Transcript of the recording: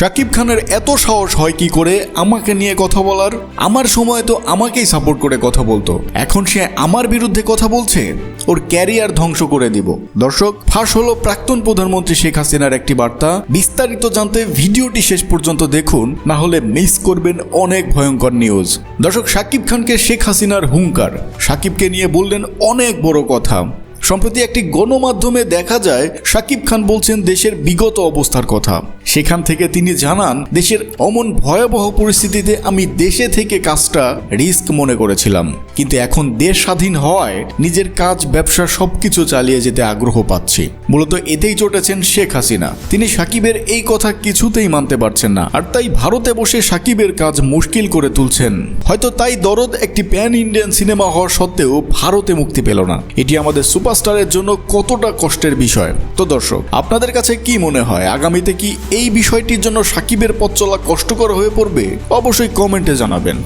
শাকিব খানের এত সাহস হয় কি করে আমাকে নিয়ে কথা বলার? আমার সময় তো আমাকেই সাপোর্ট করে কথা বলতো। এখন সে আমার বিরুদ্ধে কথা বলছে, ওর ক্যারিয়ার ধ্বংস করে দিব। দর্শক, ফাঁস হলো প্রাক্তন প্রধানমন্ত্রী শেখ হাসিনার একটি বার্তা। বিস্তারিত জানতে ভিডিওটি শেষ পর্যন্ত দেখুন, না হলে মিস করবেন অনেক ভয়ঙ্কর নিউজ দর্শক, শাকিব খানকে শেখ হাসিনার হুঙ্কার। শাকিবকে নিয়ে বললেন অনেক বড় কথা। সম্প্রতি একটি গণমাধ্যমে দেখা যায়, শাকিব খান বলছেন দেশের বিগত অবস্থার কথা। সেখান থেকে তিনি জানান, দেশের অমন ভয়াবহ পরিস্থিতিতে আমি দেশে থেকে কাজটা রিস্ক মনে করেছিলাম। কিন্তু এখন দেশ স্বাধীন হওয়ায় নিজের কাজ, ব্যবসা সবকিছু চালিয়ে যেতে আগ্রহ পাচ্ছি। মূলত এতেই চটেছেন শেখ হাসিনা। তিনি সাকিবের এই কথা কিছুতেই মানতে পারছেন না। আর তাই ভারতে বসে সাকিবের কাজ মুশকিল করে তুলছেন। হয়তো তাই দরদ একটি প্যান ইন্ডিয়ান সিনেমা হওয়া সত্ত্বেও ভারতে মুক্তি পেল না। এটি আমাদের সুপারস্টারের জন্য কতটা কষ্টের বিষয়। তো দর্শক, আপনাদের কাছে কি মনে হয়? আগামীতে কি এই বিষয়টির জন্য সাকিবের পথ চলা কষ্টকর হয়ে পড়বে অবশ্যই কমেন্টে জানাবেন।